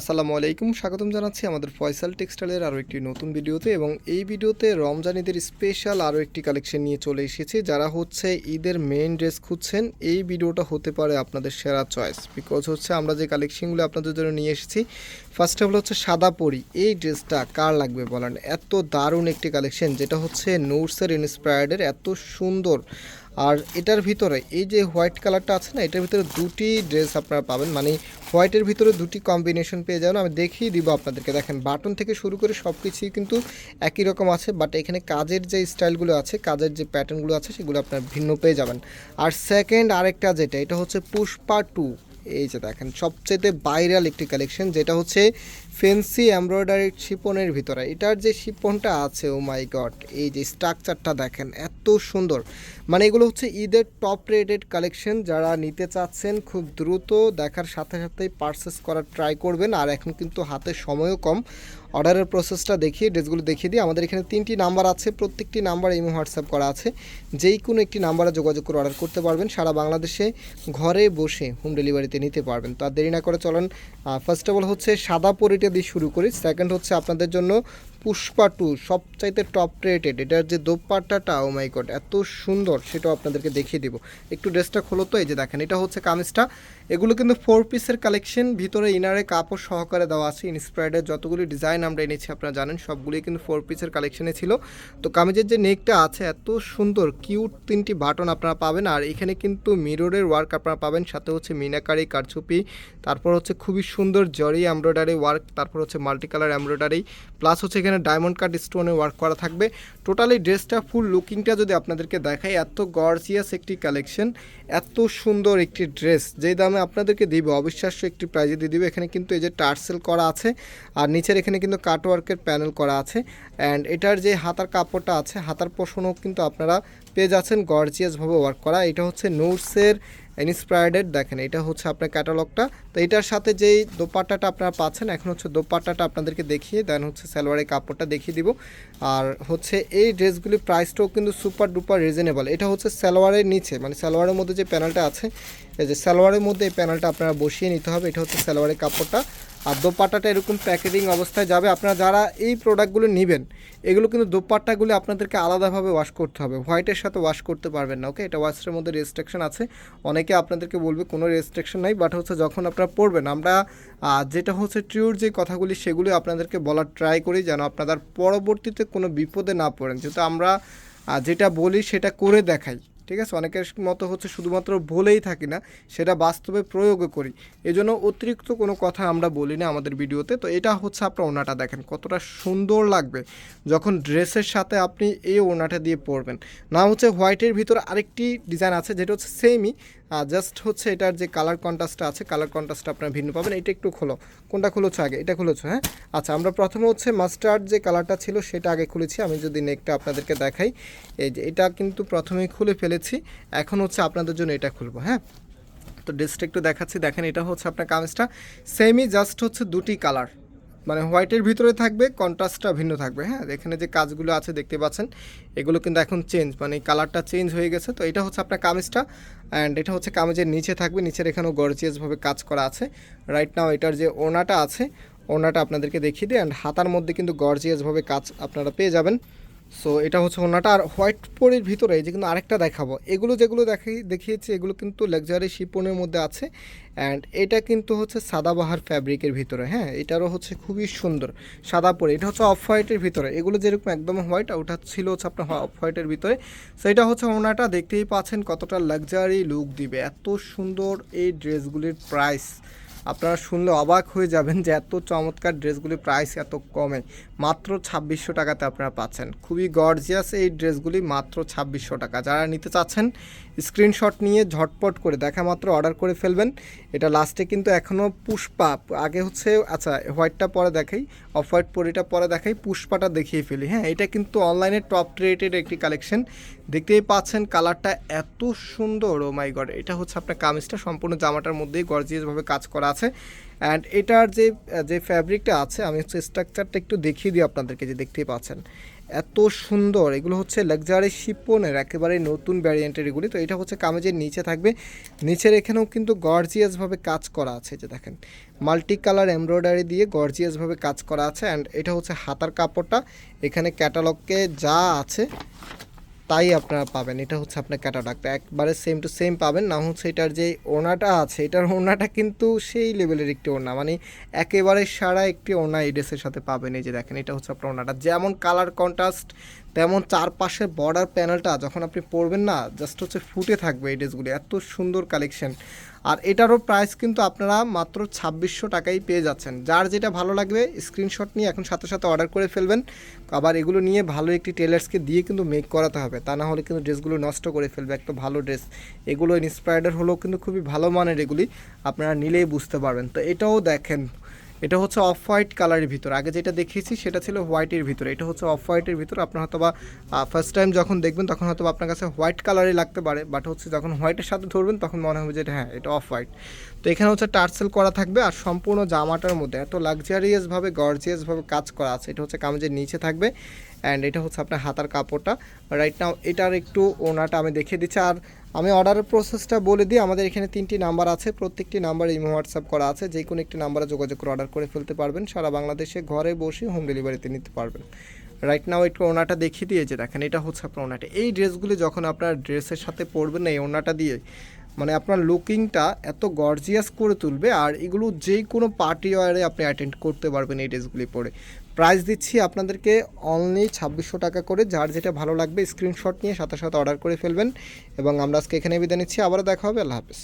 আসসালামু আলাইকুম, স্বাগতম জানাচ্ছি আমাদের ফয়সাল টেক্সটাইলের আরও একটি নতুন ভিডিওতে এবং এই ভিডিওতে রমজানিদের স্পেশাল আরও একটি কালেকশন নিয়ে চলে এসেছি যারা হচ্ছে ঈদের মেইন ড্রেস খুঁজছেন। এই ভিডিওটা হতে পারে আপনাদের সেরা চয়েস বিকজ হচ্ছে আমরা যে কালেকশনগুলো আপনাদের জন্য নিয়ে এসেছি ফার্স্ট অফ অল হচ্ছে সাদা পরি। এই ড্রেসটা কার লাগবে বলেন? এত দারুণ একটি কালেকশন যেটা হচ্ছে নোটসের ইন্সপায়ার্ডের এত সুন্দর আর এটার ভিতরে এই যে হোয়াইট কালারটা আছে না, এটার ভিতরে দুটি ড্রেস আপনারা পাবেন। মানে হোয়াইটের ভিতরে দুটি কম্বিনেশন পেয়ে যাবেন। আমি দেখিয়ে দিব আপনাদেরকে। দেখেন বাটন থেকে শুরু করে সব কিছুই কিন্তু একই রকম আছে বাট এখানে কাজের যে স্টাইলগুলো আছে, কাজের যে প্যাটার্নগুলো আছে, সেগুলো আপনার ভিন্ন পেয়ে যাবেন। আর সেকেন্ড আরেকটা যেটা, এটা হচ্ছে পুষ্পা টু এই যে দেখেন সবচেয়ে ভাইরাল একটি কালেকশন যেটা হচ্ছে ফেন্সি এমব্রয়ডারি শিপনের ভিতরে। এটার যে শিপনটা আছে ও মাই গড এই যে স্ট্রাকচারটা দেখেন, এত সুন্দর। মানে এগুলো হচ্ছে ঈদের টপ রেটেড কালেকশন যারা নিতে চাচ্ছেন খুব দ্রুত দেখার সাথে সাথেই পারচেস করার ট্রাই করবেন, আর এখন কিন্তু হাতে সময়ও কম। অর্ডারের প্রসেসটা দেখিয়ে, ড্রেসগুলো দেখিয়ে দিই আমাদের এখানে তিনটি নাম্বার আছে, প্রত্যেকটি নাম্বার ইমো হোয়াটসঅ্যাপ করা আছে। যেই কোনো একটি নাম্বারে যোগাযোগ করে অর্ডার করতে পারবেন। সারা বাংলাদেশে ঘরে বসে হোম ডেলিভারিতে নিতে পারবেন। তো আর দেরি না করে চলেন ফার্স্ট অফ অল হচ্ছে সাদা পরিটা দিয়ে শুরু করি। সেকেন্ড হচ্ছে আপনাদের জন্য পুষ্পা টু সবচাইতে টপ রেটেড এটার যে দোপাট্টাটা ও মাই গড এত সুন্দর, সেটাও আপনাদেরকে দেখিয়ে দিব। একটু ড্রেসটা খোলো তো, এই যে দেখেন, এটা হচ্ছে কামিজটা। এগুলো কিন্তু ফোর পিসের কালেকশন ভিতরে ইনারে কাপড় সহকারে দেওয়া আছে ইন্সপায়ার্ডের যতগুলি ডিজাইন আমরা এনেছি, আপনারা জানেন সবগুলি কিন্তু ফোর পিসের কালেকশনে ছিল। তো কামিজের যে নেকটা আছে, এত সুন্দর কিউট তিনটি বাটন আপনারা পাবেন, আর এখানে কিন্তু মিররের ওয়ার্ক আপনারা পাবেন, সাথে হচ্ছে মিনাকারি, কারচুপি, তারপর হচ্ছে খুবই সুন্দর, জরি এমব্রয়ডারি ওয়ার্ক তারপর হচ্ছে মাল্টি কালার এমব্রয়ডারি প্লাস হচ্ছে এখানে ডায়মন্ড কাট স্টোনে ওয়ার্ক করা থাকবে। টোটালি ড্রেসটা ফুল লুকিংটা যদি আপনাদেরকে দেখাই, এত গর্জিয়াস একটি কালেকশন এত সুন্দর একটি ড্রেস যেই দামে আপনাদেরকে দিবে, অবিশ্বাস্য একটি প্রাইজে দিয়ে দিবে। এখানে কিন্তু এই যে টার্সেল করা আছে, আর নিচের এখানে কিন্তু কাটওয়ার্কের প্যানেল করা আছে। অ্যান্ড এটার যে হাতার কাপড়টা আছে, হাতার পোষণও কিন্তু আপনারা পেয়ে যাচ্ছেন গর্জিয়াসভাবে ওয়ার্ক করা। এটা হচ্ছে নোটসের ইন্সপায়ার্ডেড দেখেন, এটা হচ্ছে আপনার ক্যাটালগটা তো এটার সাথে যেই দোপাট্টাটা আপনারা পাচ্ছেন, এখন হচ্ছে দোপাট্টাটা আপনাদেরকে দেখিয়ে দেন হচ্ছে সালোয়ারের কাপড়টা দেখিয়ে দিব। আর হচ্ছে এই ড্রেসগুলির প্রাইসটাও কিন্তু সুপার ডুপার রিজনেবল এটা হচ্ছে সালোয়ারের নিচে মানে সালোয়ারের মধ্যে যে প্যানেলটা আছে, এই যে সালোয়ারের মধ্যে এই প্যানেলটা আপনারা বসিয়ে নিতে হবে। এটা হচ্ছে সালোয়ারের কাপড়টা। আর দোপাট্টাটা এরকম প্যাকেটিং অবস্থায় যাবে। আপনারা যারা এই প্রোডাক্টগুলো নেবেন, এগুলো কিন্তু দোপাট্টাগুলো আপনাদেরকে আলাদাভাবে ওয়াশ করতে হবে। হোয়াইটের সাথে ওয়াশ করতে পারবেন না ওকে এটা ওয়াশের মধ্যে রেস্ট্রিকশন আছে। অনেকে আপনাদেরকে বলবে কোনো রেস্ট্রিকশন নাই বাট হচ্ছে যখন আপনারা পড়বেন আমরা যেটা হচ্ছে ট্রিউর যে কথাগুলি, সেগুলি আপনাদেরকে বলার ট্রাই করি যেন আপনাদের পরবর্তীতে কোনো বিপদে না পড়েন। যেহেতু আমরা যেটা বলি সেটা করে দেখাই। ঠিক আছে? অনেকের মতো হচ্ছে শুধুমাত্র বলেই থাকি না, সেটা বাস্তবে প্রয়োগও করি। এজন্য অতিরিক্ত কোনো কথা আমরা বলি না আমাদের ভিডিওতে। তো এটা হচ্ছে আপনার ওনাটা দেখেন, কতটা সুন্দর লাগবে যখন ড্রেসের সাথে আপনি এই ওনাটা দিয়ে পরবেন। না হচ্ছে হোয়াইটের ভিতরে আরেকটি ডিজাইন আছে, যেটা হচ্ছে সেমই জাস্ট হচ্ছে এটার যে কালার কন্ট্রাস্টটা আছে কালার কন্ট্রাস্টটা আপনারা ভিন্ন পাবেন। এটা একটু খোলো। কোনটা খুলেছো আগে? এটা খুলেছো হ্যাঁ? আচ্ছা আমরা প্রথমে হচ্ছে মাস্টার্ড যে কালারটা ছিল, সেটা আগে খুলেছি। আমি যদি নেকটা আপনাদেরকে দেখাই। এই যে, এটা কিন্তু প্রথমেই খুলে ফেলেছি। এখন হচ্ছে আপনাদের জন্য এটা খুলবো হ্যাঁ? তো ড্রেসটা একটু দেখাচ্ছি। দেখেন, এটা হচ্ছে আপনার কামিজটা। সেমই জাস্ট হচ্ছে দুটি কালার মানে হোয়াইটের ভিতরে থাকবে, কন্ট্রাস্টটা ভিন্ন থাকবে হ্যাঁ? এখানে যে কাজগুলো আছে দেখতে পাচ্ছেন, এগুলো কিন্তু এখন চেঞ্জ মানে কালারটা চেঞ্জ হয়ে গেছে। তো এটা হচ্ছে আপনার কামিজটা অ্যান্ড এটা হচ্ছে কামিজের নিচে থাকবে, নিচের এখানেও গর্জিয়াসভাবে কাজ করা আছে। রাইট নাও এটার যে ওনাটা আছে ওনাটা আপনাদেরকে দেখিয়ে দিই অ্যান্ড হাতার মধ্যে কিন্তু গর্জিয়াসভাবে কাজ আপনারা পেয়ে যাবেন। সো এটা হচ্ছে ওনাটা। আর হোয়াইট পরের ভিতরে যে কিন্তু আরেকটা দেখাবো। এগুলো যেগুলো দেখাই দেখিয়েছি, এগুলো কিন্তু লাক্সারি শিপনের মধ্যে আছে। অ্যান্ড এটা কিন্তু হচ্ছে সাদাবাহার ফ্যাব্রিকের ভিতরে হ্যাঁ? এটারও হচ্ছে খুবই সুন্দর সাদা পরে। এটা হচ্ছে অফ হোয়াইটের ভিতরে। এগুলো যেরকম একদম হোয়াইট ওটা ছিল হচ্ছে আপনার অফ হোয়াইটের ভিতরে। সো এটা হচ্ছে ওনাটা, দেখতেই পাচ্ছেন কতটা লাক্সারি লুক দিবে। এত সুন্দর এই ড্রেসগুলির প্রাইস আপনারা শুনলে অবাক হয়ে যাবেন যে এত চমৎকার ড্রেসগুলির প্রাইস এত কমে। মাত্র ছাব্বিশশো টাকাতে আপনারা পাচ্ছেন। খুবই গর্জিয়াস এই ড্রেসগুলি মাত্র ছাব্বিশশো টাকা। যারা নিতে চাচ্ছেন স্ক্রিনশট নিয়ে ঝটপট করে দেখা মাত্র অর্ডার করে ফেলবেন। এটা লাস্টে কিন্তু এখনও পুষ্পা, আগে হচ্ছে আচ্ছা হোয়াইটটা পরে দেখাই অফ হোয়াইট পরিটা পরে দেখাই, পুষ্পাটা দেখিয়ে ফেলি। হ্যাঁ এটা কিন্তু অনলাইনে টপ রেটেড একটি কালেকশন দেখতেই পাচ্ছেন কালারটা এত সুন্দর ও মাই গড এটা হচ্ছে আপনার কামিজটা। সম্পূর্ণ জামাটার মধ্যেই গর্জিয়াসভাবে কাজ করা আছে। অ্যান্ড এটার যে যে ফ্যাব্রিকটা আছে, আমি হচ্ছে স্ট্রাকচারটা একটু দেখিয়ে দিই আপনাদেরকে যে দেখতেই পাচ্ছেন। এত সুন্দর, এগুলো হচ্ছে লাক্সারি শিপনের একেবারে নতুন ভ্যারিয়েন্টের এগুলি। তো এটা হচ্ছে কামেজের নিচে থাকবে। নিচের এখানেও কিন্তু গর্জিয়াসভাবে কাজ করা আছে যে দেখেন। মাল্টি কালার এমব্রয়ডারি দিয়ে গর্জিয়াসভাবে কাজ করা আছে। অ্যান্ড এটা হচ্ছে হাতার কাপড়টা। এখানে ক্যাটালগে যা আছে তাই আপনারা পাবেন। এটা হচ্ছে আপনার ক্যাটালগটা একবারে সেম টু সেম পাবেন। না হচ্ছে এটার যে ওনাটা আছে, এটার ওনাটা কিন্তু সেই লেভেলের একটি ওনা। মানে একেবারে সারা একটি ওনা এই ড্রেসের সাথে পাবেন। এই যে দেখেন, এটা হচ্ছে আপনার ওনাটা। যেমন কালার কন্ট্রাস্ট তেমন চারপাশের বর্ডার প্যানেলটা যখন আপনি পরবেন না জাস্ট হচ্ছে ফুটে থাকবে এই ড্রেসগুলি এত সুন্দর কালেকশন আর এটারও প্রাইস কিন্তু আপনারা মাত্র ছাব্বিশশো টাকাই পেয়ে যাচ্ছেন। যার যেটা ভালো লাগবে স্ক্রিনশট নিয়ে এখন সাথে সাথে অর্ডার করে ফেলবেন। আবার এগুলো নিয়ে ভালো একটি টেলার্সকে দিয়ে কিন্তু মেক করাতে হবে। তা না হলে কিন্তু ড্রেসগুলো নষ্ট করে ফেলবে একটা ভালো ড্রেস এগুলো ইন্সপায়ার্ডার হলেও কিন্তু খুবই ভালো মানের এগুলি আপনারা নিলেই বুঝতে পারবেন। তো এটাও দেখেন এটা হচ্ছে অফ হোয়াইট কালারের ভিতর। আগে যেটা দেখিয়েছি সেটা ছিল হোয়াইটের ভিতরে। এটা হচ্ছে অফ হোয়াইটের ভিতর। আপনার হয়তো বা ফার্স্ট টাইম যখন দেখবেন তখন হয়তো আপনার কাছে হোয়াইট কালারই লাগতে পারে। বাট হচ্ছে যখন হোয়াইটের সাথে ধরবেন তখন মনে হবে যে হ্যাঁ এটা অফ হোয়াইট তো এখানে হচ্ছে টার্সেল করা থাকবে আর সম্পূর্ণ জামাটার মধ্যে এত লাক্সারিয়াসভাবে গর্জিয়াসভাবে কাজ করা আছে। এটা হচ্ছে কামেজের নিচে থাকবে অ্যান্ড এটা হচ্ছে আপনার হাতার কাপড়টা। রাইট নাও এটার একটু ওনাটা আমি দেখিয়ে দিচ্ছি। আর আমি অর্ডারের প্রসেসটা বলে দিই। আমাদের এখানে তিনটি নাম্বার আছে, প্রত্যেকটি নাম্বারে ইমো হোয়াটসঅ্যাপ করা আছে। যে কোনো একটি নাম্বারে যোগাযোগ করে অর্ডার করে ফেলতে পারবেন। সারা বাংলাদেশে ঘরে বসে হোম ডেলিভারিতে নিতে পারবেন। রাইট নাও একটু ওনাটা দেখিয়ে দিয়েছে দেখেন, এটা হচ্ছে আপনার ওনাটা। এই ড্রেসগুলি যখন আপনার ড্রেসের সাথে পরবেন না, এই ওনাটা দিয়ে মানে আপনার লুকিংটা এত গর্জিয়াস করে তুলবে, আর এগুলো যে কোনো পার্টি ওয়ারে আপনি অ্যাটেন্ড করতে পারবেন এই ড্রেসগুলি পরে। প্রাইস দিচ্ছি আপনাদেরকে অনলি ছাব্বিশশো টাকা করে। যার যেটা ভালো লাগবে স্ক্রিনশট নিয়ে সাথে সাথে অর্ডার করে ফেলবেন। এবং আমরা আজকে এখানে বিদায় নিচ্ছি। আবারও দেখা হবে, আল্লাহ হাফিজ।